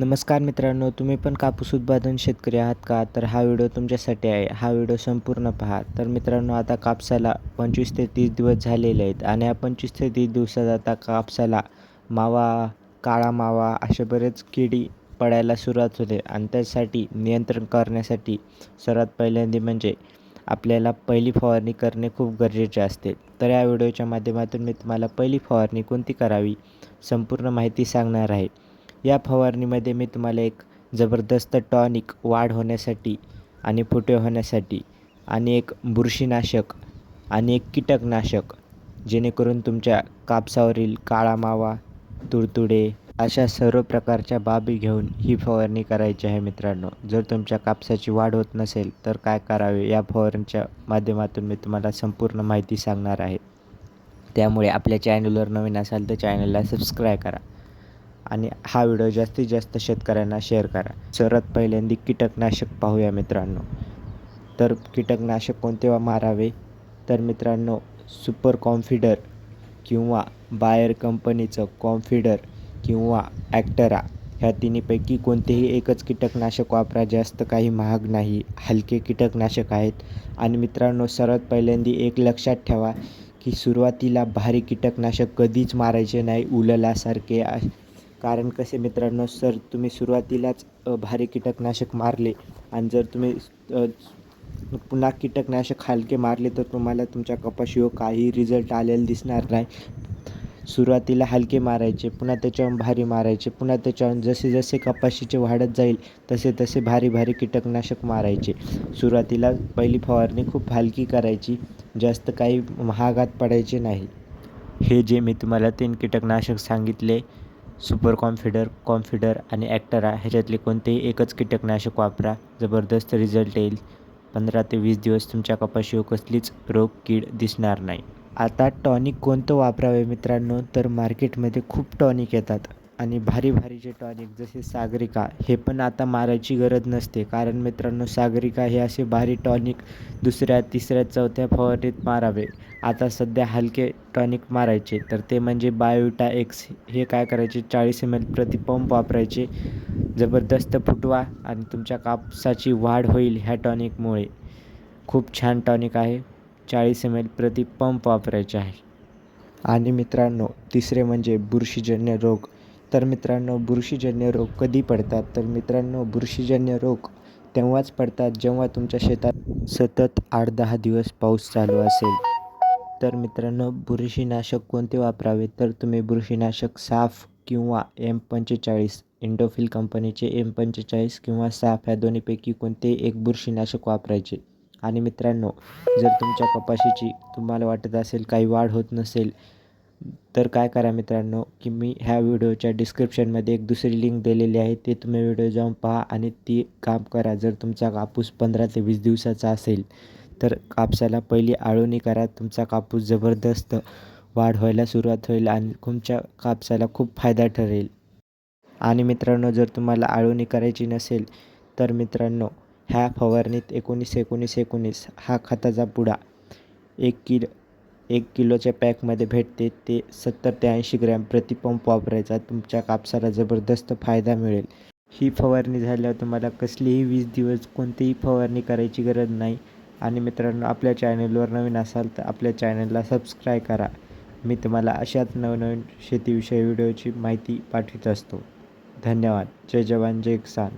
नमस्कार मित्रांनो तुम्ही पण कापूस उत्पादन शेतकरी आहात का? तर हा व्हिडिओ तुमच्यासाठी आहे. हा व्हिडिओ संपूर्ण पहा. तर मित्रांनो आता कापसाला पंचवीस ते तीस दिवस झालेले आहेत आणि या पंचवीस ते तीस दिवसात आता कापसाला मावा काळा मावा असे बरेच किडी पडायला सुरुवात होते आणि त्यासाठी नियंत्रण करण्यासाठी सर्वात पहिल्यांदा म्हणजे आपल्याला पहिली फवारणी करणे खूप गरजेचे असते. तर या व्हिडिओच्या माध्यमातून मी तुम्हाला पहिली फवारणी कोणती करावी संपूर्ण माहिती सांगणार आहे. या फवारणीमध्ये मी तुम्हाला एक जबरदस्त टॉनिक वाढ होण्यासाठी आणि फुटे होण्यासाठी आणि एक बुरशीनाशक आणि एक कीटकनाशक जेणेकरून तुमच्या कापसावरील काळा मावा तुडतुडे अशा सर्व प्रकारच्या बाबी घेऊन ही फवारणी करायची आहे मित्रांनो. जर तुमच्या कापसाची वाढ होत नसेल तर काय करावे? या फवारणीच्या माध्यमातून मी तुम्हाला संपूर्ण माहिती सांगणार आहे. त्यामुळे आपल्या चॅनलवर नवीन असाल तर चॅनलला सबस्क्राईब करा. आणि हा व्हिडिओ जास्तीत जास्त शेतकऱ्यांना शेअर करा. सर्वात पहिल्यांदा कीटकनाशक पाहूया मित्रांनो. तर कीटकनाशक कोणते मारावे? तर मित्रांनो सुपर कॉन्फिडर किंवा बायर कंपनीचं कॉन्फिडर किंवा ॲक्टरा ह्या तिन्हीपैकी कोणतेही एकच कीटकनाशक वापरा. जास्त काही महाग नाही. हलके कीटकनाशक आहेत. आणि मित्रांनो सर्वात पहिल्यांदा एक लक्षात ठेवा की सुरुवातीला भारी कीटकनाशक कधीच मारायचे नाही. उललासारखे कारण कसे मित्रांनो सर तुम्ही सुरुवातीलाच भारी कीटकनाशक मारले. आणि जर तुम्ही पुन्हा कीटकनाशक हलके मारले तर तुम्हाला तुमच्या कपाशीवर काही रिझल्ट आलेला दिसणार नाही. सुरुवातीला हलके मारायचे पुन्हा त्याच्यावर भारी मारायचे पुन्हा त्याच्यावर जसे जसे कपाशीचे वाढत जाईल तसे तसे भारी भारी कीटकनाशक मारायचे. सुरुवातीला पहिली फवारणी खूप हलकी करायची जास्त काही महागात पडायचे नाही. हे जे मी तुम्हाला तीन कीटकनाशक सांगितले सुपर कॉम्फिडर कॉम्फिडर आणि ॲक्टरा ह्याच्यातले कोणतेही एकच कीटकनाशक वापरा. जबरदस्त रिझल्ट येईल. पंधरा ते वीस दिवस तुमच्या कपाशीवर कसलीच रोग कीड दिसणार नाही. आता टॉनिक कोणतं वापरावे मित्रांनो? तर मार्केटमध्ये खूप टॉनिक येतात. आणि भारी भारीचे टॉनिक जसे सागरिका हे पण आता मारायची गरज नसते. कारण मित्रांनो सागरिका हे असे भारी टॉनिक दुसऱ्या तिसऱ्या चौथ्या फवारणीत मारावे. आता सध्या हलके टॉनिक मारायचे. तर ते म्हणजे बायोटा एक्स. हे काय करायचे? चाळीस एम एल प्रति पंप वापरायचे. जबरदस्त फुटवा आणि तुमच्या कापसाची वाढ होईल ह्या टॉनिकमुळे. खूप छान टॉनिक आहे. चाळीस एम एल प्रति पंप वापरायचे आहे. आणि मित्रांनो तिसरे म्हणजे बुरशीजन्य रोग. तर मित्रांनो बुरशीजन्य रोग कधी पडतात? तर मित्रांनो बुरशीजन्य रोग तेव्हाच पडतात जेव्हा तुमच्या शेतात सतत आठ दहा दिवस पाऊस चालू असेल. तर मित्रांनो बुरशीनाशक कोणते वापरावे? तर तुम्ही बुरशीनाशक साफ किंवा एम पंचेचाळीस इंडोफिल कंपनीचे एम पंचेचाळीस किंवा साफ ह्या दोन्हीपैकी कोणतेही एक बुरशीनाशक वापरायचे. आणि मित्रांनो जर तुमच्या कपाशीची तुम्हाला वाटत असेल काही वाढ होत नसेल तर काय करा मित्रांनो की मी ह्या व्हिडिओच्या डिस्क्रिप्शनमध्ये एक दुसरी लिंक दिलेली आहे ते तुम्ही व्हिडिओ जाऊन पहा आणि ती काम करा. जर तुमचा कापूस पंधरा ते वीस दिवसाचा असेल तर कापसाला पहिली आळवणी करा. तुमचा कापूस जबरदस्त वाढ व्हायला सुरुवात होईल आणि तुमच्या कापसाला खूप फायदा ठरेल. आणि मित्रांनो जर तुम्हाला आळवणी करायची नसेल तर मित्रांनो ह्या फवारणीत एकोणीस एकोणीस एकोणीस हा खताचा पुडा एक किलो एक किलोच्या पॅकमध्ये भेटते. ते सत्तर ते ऐंशी ग्रॅम प्रतिपंप वापरायचा. तुमच्या कापसाला जबरदस्त फायदा मिळेल. ही फवारणी झाल्यावर तुम्हाला कसलीही वीस दिवस कोणतीही फवारणी करायची गरज नाही. आणि मित्रांनो आपल्या चॅनलवर नवीन असाल तर आपल्या चॅनलला सबस्क्राईब करा. मी तुम्हाला अशाच नवनवीन शेतीविषयी व्हिडिओची माहिती पाठवत असतो. धन्यवाद. जय जवान जय किसान.